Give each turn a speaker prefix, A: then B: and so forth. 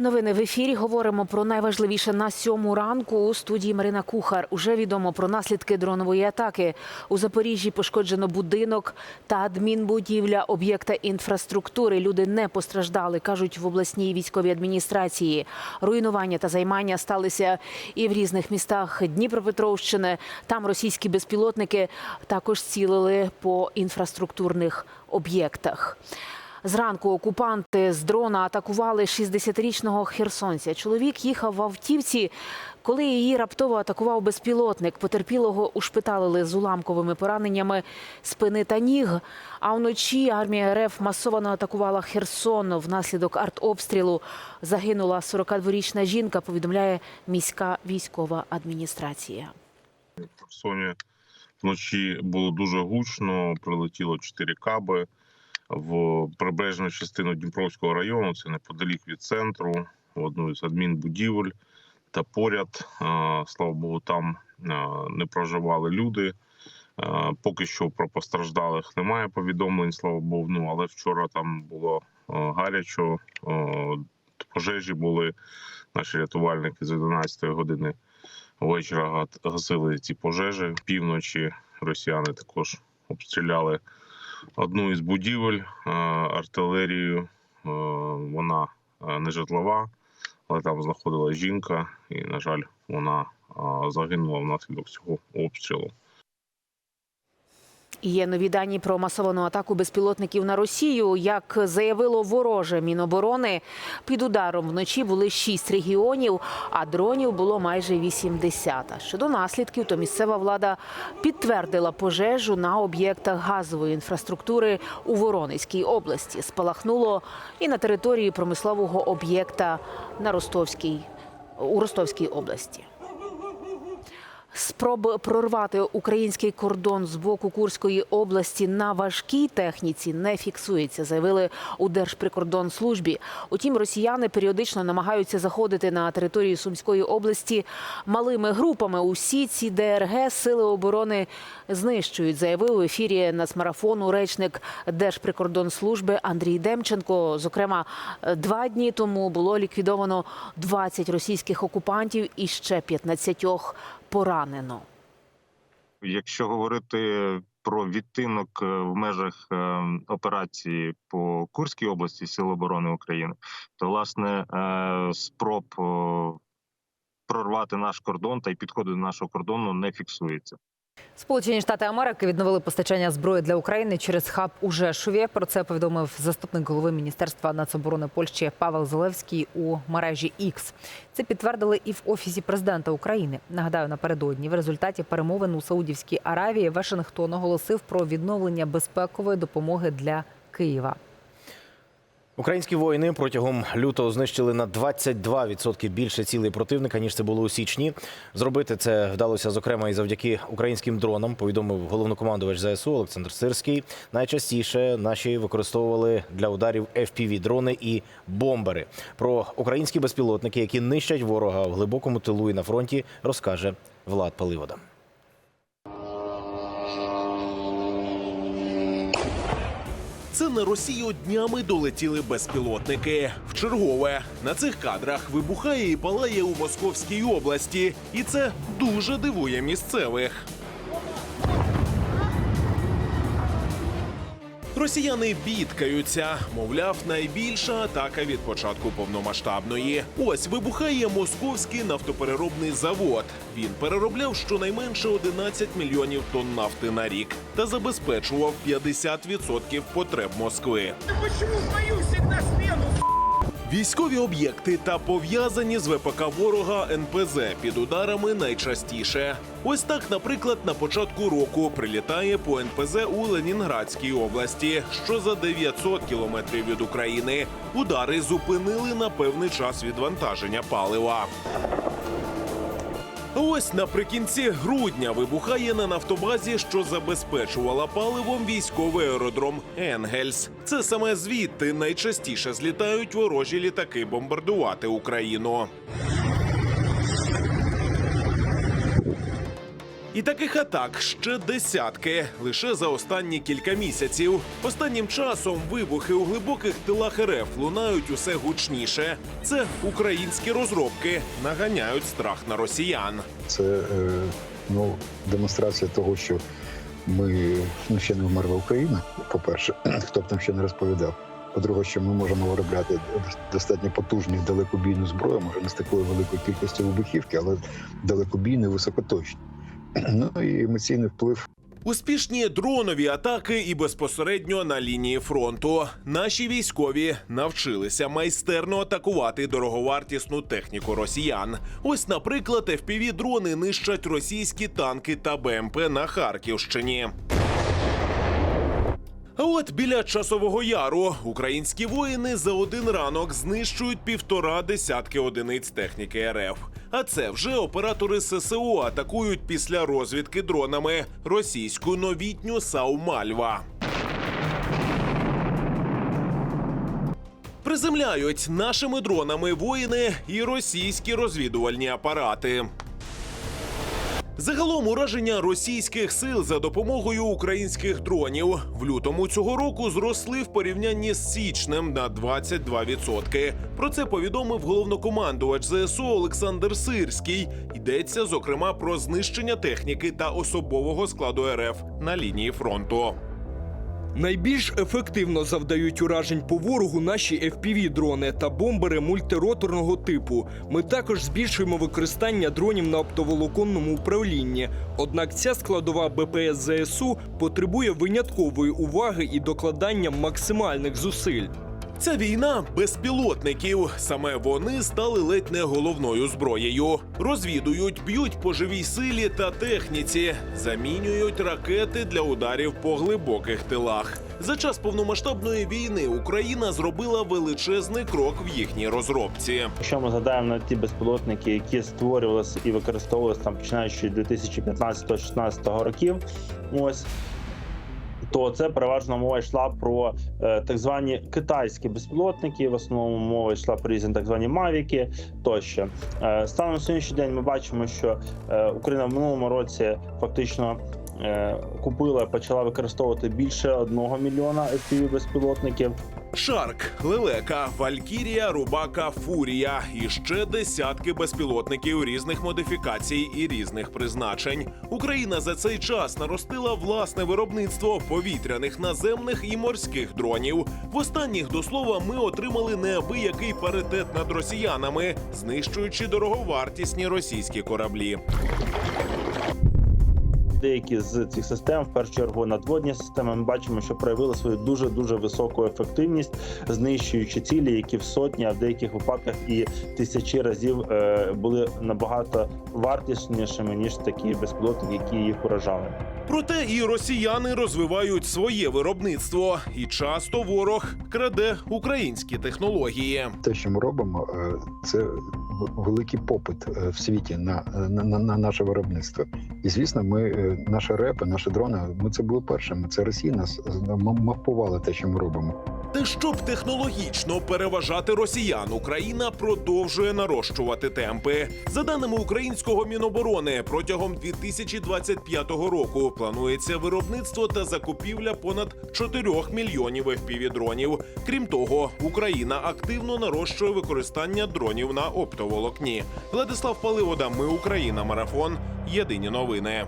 A: Новини в ефірі. Говоримо про найважливіше на сьому ранку. У студії Марина Кухар. Уже відомо про наслідки дронової атаки. У Запоріжжі пошкоджено будинок та адмінбудівля об'єкта інфраструктури. Люди не постраждали, кажуть в обласній військовій адміністрації. Руйнування та займання сталися і в різних містах Дніпропетровщини. Там російські безпілотники також цілили по інфраструктурних об'єктах. Зранку окупанти з дрона атакували 60-річного херсонця. Чоловік їхав в автівці, коли її раптово атакував безпілотник. Потерпілого ушпиталили з уламковими пораненнями спини та ніг. А вночі армія РФ масово атакувала Херсон. Внаслідок артобстрілу загинула 42-річна жінка, повідомляє міська військова адміністрація.
B: В Херсоні вночі було дуже гучно, прилетіло чотири каби в прибережну частину Дніпровського району, це неподалік від центру, в одну із адмінбудівель та поряд. Слава Богу, там не проживали люди. Поки що про постраждалих немає повідомлень, слава Богу. Ну але вчора там було гарячо, пожежі були. Наші рятувальники з 11 години вечора гасили ці пожежі. Півночі росіяни також обстріляли одну із будівель артилерію артилерією. Е, Вона е, не житлова, але там знаходилася жінка, і, на жаль, вона е, загинула внаслідок цього обстрілу.
A: Є нові дані про масовану атаку безпілотників на Росію. Як заявило вороже Міноборони, під ударом вночі були шість регіонів, а дронів було майже 80. Щодо наслідків, то місцева влада підтвердила пожежу на об'єктах газової інфраструктури у Воронезькій області. Спалахнуло і на території промислового об'єкта на Ростовській у Ростовській області. Спроб прорвати український кордон з боку Курської області на важкій техніці не фіксується, заявили у Держприкордонслужбі. Утім, росіяни періодично намагаються заходити на територію Сумської області малими групами. Усі ці ДРГ сили оборони знищують, заявив у ефірі нацмарафону речник Держприкордонслужби Андрій Демченко. Зокрема, два дні тому було ліквідовано 20 російських окупантів і ще 15 поранено.
C: Якщо говорити про відтинок е, в межах е, операції по Курській області Сил оборони України, то власне е, спроб прорвати наш кордон та й підходи до нашого кордону не фіксується.
D: Сполучені Штати Америки відновили постачання зброї для України через хаб у Жешові. Про це повідомив заступник голови міністерства нацоборони Польщі Павел Зелевський у мережі X. Це підтвердили і в офісі президента України. Нагадаю, напередодні в результаті перемовин у Саудівській Аравії Вашингтон оголосив про відновлення безпекової допомоги для Києва.
E: Українські воїни протягом лютого знищили на 22% більше цілей противника ніж це було у січні. Зробити це вдалося зокрема і завдяки українським дронам. Повідомив головнокомандувач ЗСУ Олександр Сирський. Найчастіше наші використовували для ударів fpv дрони і бомбери. Про українські безпілотники, які нищать ворога в глибокому тилу і на фронті, розкаже Влад Паливода.
F: Це на Росію днями долетіли безпілотники. В чергове на цих кадрах вибухає і палає у Московській області, і це дуже дивує місцевих. Росіяни бідкаються, мовляв, найбільша атака від початку повномасштабної. Ось вибухає московський нафтопереробний завод. Він переробляв щонайменше 11 мільйонів тонн нафти на рік та забезпечував 50% потреб Москви.
G: В мою всегда смену?
F: Військові об'єкти та пов'язані з ВПК ворога НПЗ під ударами найчастіше. Ось так, наприклад, на початку року прилітає по НПЗ у Ленінградській області, що за 900 кілометрів від України. Удари зупинили на певний час відвантаження палива. Ось наприкінці грудня вибухає на нафтобазі, що забезпечувала паливом військовий аеродром Енгельс. Це саме звідти найчастіше злітають ворожі літаки бомбардувати Україну. І таких атак ще десятки лише за останні кілька місяців. Останнім часом вибухи у глибоких тилах РФ лунають усе гучніше. Це українські розробки наганяють страх на росіян.
H: Це е, ну, демонстрація того, що ми ну, ще не вмерла Україна. По-перше, хто б там ще не розповідав. По-друге, що ми можемо виробляти достатньо потужну далекобійну зброю, може не з такою великою кількістю вибухівки, але далекобійну і високоточну. Ну і емоційний вплив
F: Успішні дронові атаки і безпосередньо на лінії фронту. Наші військові навчилися майстерно атакувати дороговартісну техніку росіян. Ось, наприклад, fpv дрони нищать російські танки та БМП на Харківщині. А от біля часового яру українські воїни за один ранок знищують півтора десятки одиниць техніки РФ. А це вже оператори ССО атакують після розвідки дронами російську новітню САУ Мальва. Приземляють нашими дронами воїни і російські розвідувальні апарати. Загалом ураження російських сил за допомогою українських дронів в лютому цього року зросли в порівнянні з січнем на 22%. Про це повідомив головнокомандувач ЗСУ Олександр Сирський. Йдеться зокрема про знищення техніки та особового складу РФ на лінії фронту.
I: Найбільш ефективно завдають уражень по ворогу наші FPV-дрони та бомбери мультироторного типу. Ми також збільшуємо використання дронів на оптоволоконному управлінні. Однак ця складова БПС ЗСУ потребує виняткової уваги і докладання максимальних зусиль.
F: Ця війна безпілотників. Саме вони стали ледь не головною зброєю. Розвідують, б'ють по живій силі та техніці, замінюють ракети для ударів по глибоких тилах. За час повномасштабної війни Україна зробила величезний крок в їхній розробці.
J: Якщо ми згадаємо на ті безпілотники, які створювалися і використовувалися там починаючи з 2015-16 років, ось. То це переважно мова йшла про е, так звані китайські безпілотники. В основному мова йшла про різні так звані мавіки тощо. Е, станом на сьогоднішній день ми бачимо, що е, Україна в минулому році фактично купила, почала використовувати більше одного мільйона FPV безпілотників.
F: Шарк, лелека, Валькірія, Рубака, Фурія і ще десятки безпілотників різних модифікацій і різних призначень. Україна за цей час наростила власне виробництво повітряних, наземних і морських дронів. В останніх до слова ми отримали неабиякий паритет над росіянами, знищуючи дороговартісні російські кораблі.
J: Деякі з цих систем, в першу чергу надводні системи, ми бачимо, що проявили свою дуже дуже високу ефективність, знищуючи цілі, які в сотні, а в деяких випадках і тисячі разів е, були набагато вартіснішими ніж такі безпілотники, які їх уражали.
F: Проте і росіяни розвивають своє виробництво, і часто ворог краде українські технології.
H: те, що ми робимо, е, це великий попит е, в світі на, на, на, на наше виробництво. І звісно, ми е, наші репи, наші дрони, ми це були першими. Це Росія нас е, мапувала те, що ми робимо.
F: Та щоб технологічно переважати росіян, Україна продовжує нарощувати темпи. За даними українського міноборони, протягом 2025 року планується виробництво та закупівля понад 4 мільйонів FPV-дронів. Крім того, Україна активно нарощує використання дронів на оптоволокні. Владислав Паливода, ми Україна. Марафон. Єдині новини.